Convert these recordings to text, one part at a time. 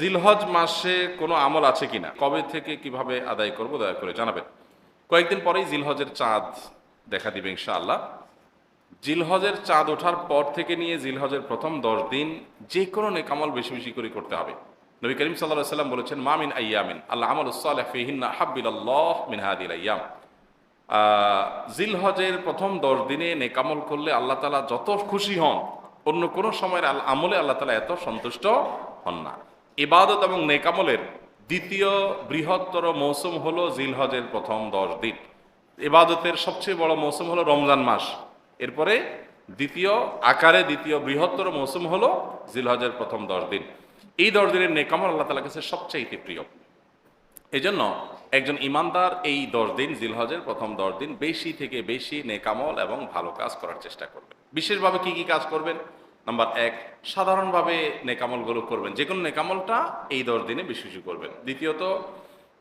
জিলহজ মাসে কোনো আমল আছে কিনা? কবে থেকে কীভাবে আদায় করব? দয়া করে জানাবেন। কয়েকদিন পরেই জিলহজের চাঁদ দেখা দিবে ইনশাআল্লাহ। জিলহজের চাঁদ ওঠার পর থেকে নিয়ে জিলহজের প্রথম দশ দিন যে কোনো নেকামল বেশি বেশি করে করতে হবে। নবী করিম সাল্লাহ সাল্লাম বলেছেন মামিন আয়ামিন আল্লাহ আমল সালেহ ফিহিন্না হাব্বিল্লাহ মিন হাদিল আয়াম জিলহজের প্রথম দশ দিনে নেকামল করলে আল্লাহ তালা যত খুশি হন, অন্য কোনো সময়ের আমলে আল্লাহ তালা এত সন্তুষ্ট হন না। ইবাদত এবং নেকামলের দ্বিতীয় বৃহত্তর মৌসুম হলো জিলহজের প্রথম দশ দিন। ইবাদতের সবচেয়ে বড় মৌসুম হলো রমজান মাস। এরপরে দ্বিতীয় আকারে দ্বিতীয় বৃহত্তর মৌসুম হলো জিলহজের প্রথম দশ দিন। এই দশ দিনের নেকামল আল্লাহ তালা কাছে সবচাইতে প্রিয়। এই জন্য একজন ইমানদার এই দশ দিন, জিলহজের প্রথম দশ দিন বেশি থেকে বেশি নেকামল এবং ভালো কাজ করার চেষ্টা করবেন বিশেষভাবে কি কি কাজ করবেন? নাম্বার এক, সাধারণভাবে নেকামলগুলো করবেন। যে কোনো নেকামলটা এই দশ দিনে বেশি বেশি করবেন। দ্বিতীয়ত,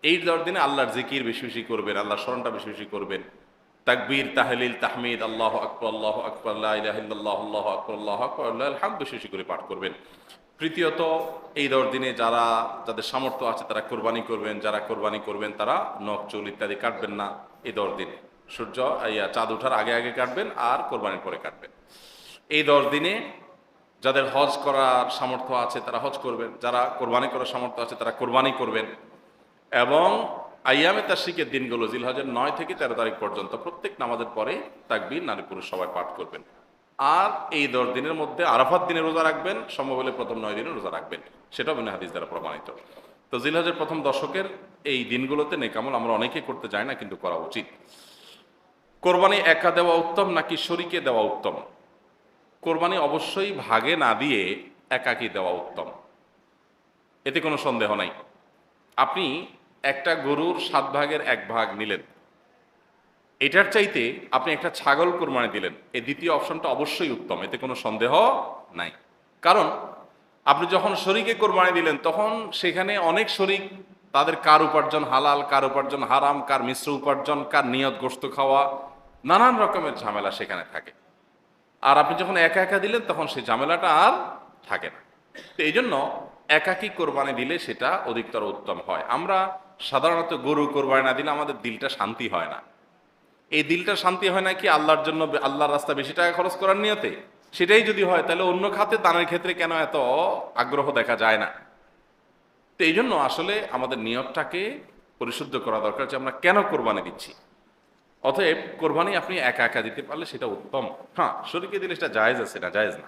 এই দশ দিনে আল্লাহর জিকির বেশি বেশি করবেন, আল্লাহর স্মরণটা বেশি বেশি করবেন। তাকবীর, তাহলিল, তাহমিদ, আল্লাহ আকবর আল্লাহ আকবর আল্লাহ ইলাহিল্লাহ আল্লাহ আকবর আল্লাহ আকবর আল্লাহ বেশি বেশি করে পাঠ করবেন। তৃতীয়ত, এই দশ দিনে যারা, যাদের সামর্থ্য আছে তারা কোরবানি করবেন, যারা কোরবানি করবেন তারা নখ, চুল ইত্যাদি কাটবেন না এই দশ দিনে। সূর্য চাঁদ ওঠার আগে আগে কাটবেন আর কোরবানির পরে কাটবেন। এই দশ দিনে যাদের হজ করার সামর্থ্য আছে তারা হজ করবেন, যারা কোরবানি করার সামর্থ্য আছে তারা কোরবানি করবেন। এবং আইয়ামে তাশরিকের দিনগুলো, জিলহজের নয় থেকে তেরো তারিখ পর্যন্ত প্রত্যেক নামাজের পরে তাকবীর নারী পুরুষ সবাই পাঠ করবেন। আর এই দশ দিনের মধ্যে আরাফাত দিনে রোজা রাখবেন, সম্ভব হলে প্রথম নয় দিনে রোজা রাখবেন। সেটাও বিনা হাদিস দ্বারা প্রমাণিত। তো জিলহজের প্রথম দশকের এই দিনগুলোতে নেকামল আমরা অনেকে করতে যাই না, কিন্তু করা উচিত। কোরবানি একা দেওয়া উত্তম নাকি শরিকে দেওয়া উত্তম? কোরবানি অবশ্যই ভাগে না দিয়ে একাকি দেওয়া উত্তম। এতে কোনো সন্দেহ নাই। আপনি একটা গরুর সাত ভাগের এক ভাগ নিলেন। এটার চাইতে আপনি একটা ছাগল কোরবানি দিলেন। এই দ্বিতীয় অপশনটা অবশ্যই উত্তম, এতে কোনো সন্দেহ নাই। কারণ আপনি যখন শরীকে কোরবানি দিলেন, তখন সেখানে অনেক শরিক, তাদের কার উপার্জন হালাল, কার উপার্জন হারাম, কার মিশ্র উপার্জন, কার নিয়ত গোস্ত খাওয়া, নানান রকমের ঝামেলা সেখানে থাকে। আর আপনি যখন একা একা দিলেন, তখন সেই ঝামেলাটা আর থাকে না। তো এই জন্য একাকি কোরবানি দিলে সেটা অধিকতর উত্তম হয়। আমরা সাধারণত গরু কোরবানি না দিলে আমাদের দিলটা শান্তি হয় না। এই দিলটা শান্তি হয় না কি আল্লাহর জন্য আল্লাহর রাস্তা বেশি টাকা খরচ করার নিয়তে? সেটাই যদি হয়, তাহলে অন্য খাতে দানের ক্ষেত্রে কেন এত আগ্রহ দেখা যায় না? তো এই জন্য আসলে আমাদের নিয়তটাকে পরিশুদ্ধ করা দরকার যে আমরা কেন কোরবানি দিচ্ছি। অতএব কোরবানি আপনি একা একা দিতে পারলে সেটা উত্তম। হ্যাঁ শরীরকে দিলে সেটা জায়েজ আছে না জায়েজ না?